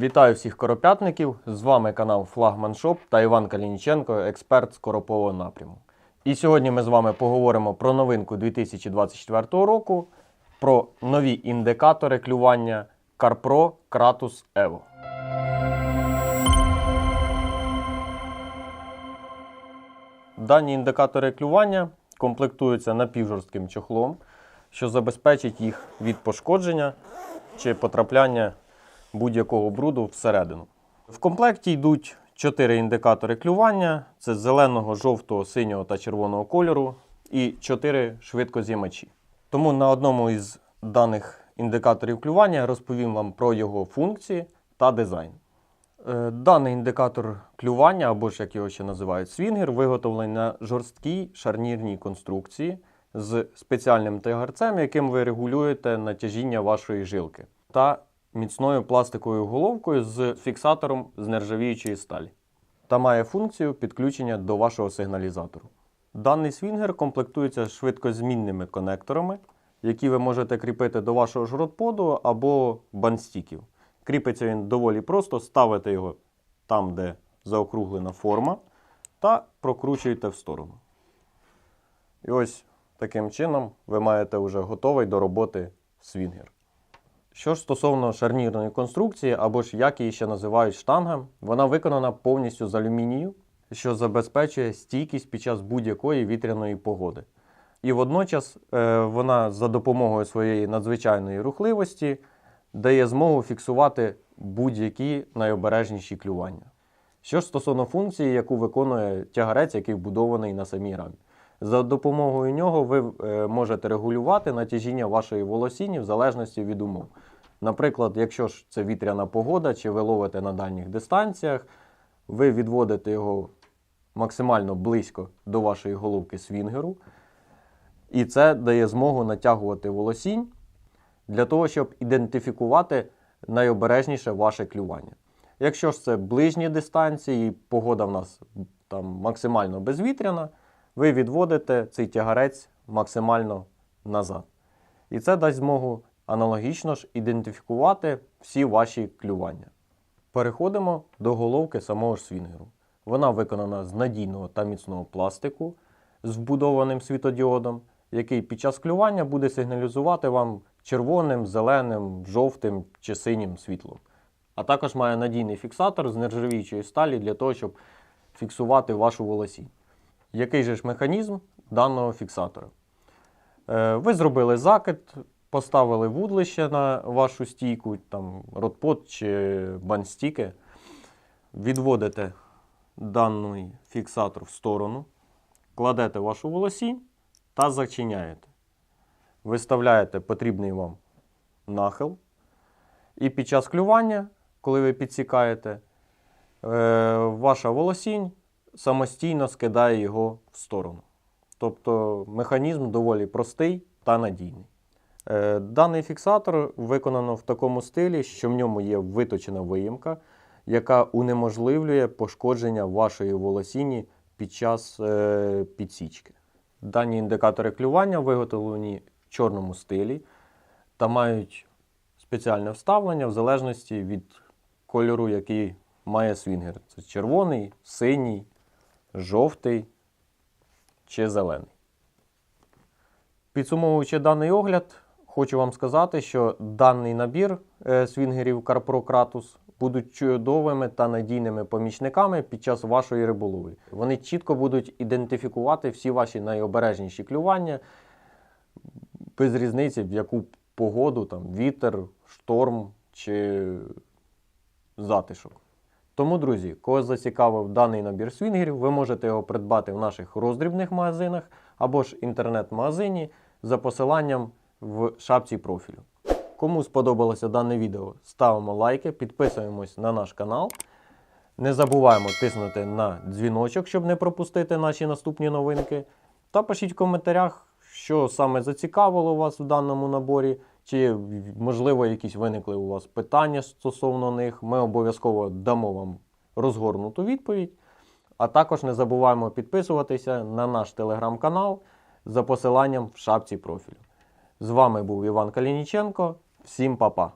Вітаю всіх коропятників! З вами канал Флагман Шоп та Іван Калініченко, експерт з коропового напряму. І сьогодні ми з вами поговоримо про новинку 2024 року, про нові індикатори клювання CarPro Kratos Evo. Дані індикатори клювання комплектуються напівжорстким чохлом, що забезпечить їх від пошкодження чи потрапляння будь-якого бруду всередину. В комплекті йдуть 4 індикатори клювання: це зеленого, жовтого, синього та червоного кольору, і 4 швидкоз'ємачі. Тому на одному із даних індикаторів клювання розповім вам про його функції та дизайн. Е, Даний індикатор клювання, або ж як його ще називають свінгер, виготовлений на жорсткій шарнірній конструкції з спеціальним тягарцем, яким ви регулюєте натяжіння вашої жилки, та міцною пластиковою головкою з фіксатором з нержавіючої сталі. Та має функцію підключення до вашого сигналізатору. Даний свінгер комплектується швидкозмінними конекторами, які ви можете кріпити до вашого жротподу або бандстіків. Кріпиться він доволі просто, ставите його там, де заокруглена форма, та прокручуєте в сторону. І ось таким чином ви маєте вже готовий до роботи свінгер. Що ж стосовно шарнірної конструкції, або ж як її ще називають штанга, вона виконана повністю з алюмінію, що забезпечує стійкість під час будь-якої вітряної погоди. І водночас е, вона за допомогою своєї надзвичайної рухливості дає змогу фіксувати будь-які найобережніші клювання. Що ж стосовно функції, яку виконує тягарець, який вбудований на самій рамі. За допомогою нього ви е, можете регулювати натяжіння вашої волосіні в залежності від умов. Наприклад, якщо ж це вітряна погода, чи ви ловите на дальніх дистанціях, ви відводите його максимально близько до вашої головки свінгеру, і це дає змогу натягувати волосінь для того, щоб ідентифікувати найобережніше ваше клювання. Якщо ж це ближні дистанції, погода в нас там максимально безвітряна, ви відводите цей тягарець максимально назад. І це дасть змогу аналогічно ж ідентифікувати всі ваші клювання. Переходимо до головки самого ж свінгеру. Вона виконана з надійного та міцного пластику з вбудованим світодіодом, який під час клювання буде сигналізувати вам червоним, зеленим, жовтим чи синім світлом. А також має надійний фіксатор з нержавіючої сталі для того, щоб фіксувати вашу волосінь. Який же ж механізм даного фіксатора? Е, Ви зробили закид, поставили вудлище на вашу стійку, там ротпот чи банстіки, відводите даний фіксатор в сторону, кладете вашу волосінь та зачиняєте. Виставляєте потрібний вам нахил. І під час клювання, коли ви підсікаєте, е, ваша волосінь самостійно скидає його в сторону. Тобто механізм доволі простий та надійний. Е, Даний фіксатор виконано в такому стилі, що в ньому є виточена виїмка, яка унеможливлює пошкодження вашої волосіні під час е, підсічки. Дані індикатори клювання виготовлені в чорному стилі та мають спеціальне вставлення в залежності від кольору, який має свінгер. Це червоний, синій, жовтий чи зелений. Підсумовуючи даний огляд, хочу вам сказати, що даний набір е, свінгерів CarPro Kratos будуть чудовими та надійними помічниками під час вашої риболовлі. Вони чітко будуть ідентифікувати всі ваші найобережніші клювання, без різниці, в яку погоду, там, вітер, шторм чи затишок. Тому, друзі, кого зацікавив даний набір свінгерів, ви можете його придбати в наших роздрібних магазинах або ж інтернет-магазині за посиланням в шапці профілю. Кому сподобалося дане відео, ставимо лайки, підписуємось на наш канал. Не забуваємо тиснути на дзвіночок, щоб не пропустити наші наступні новинки. Та пишіть в коментарях, що саме зацікавило вас в даному наборі, чи можливо якісь виникли у вас питання стосовно них. Ми обов'язково дамо вам розгорнуту відповідь. А також не забуваємо підписуватися на наш телеграм-канал за посиланням в шапці профілю. З вами був Іван Калініченко. Всім па-па!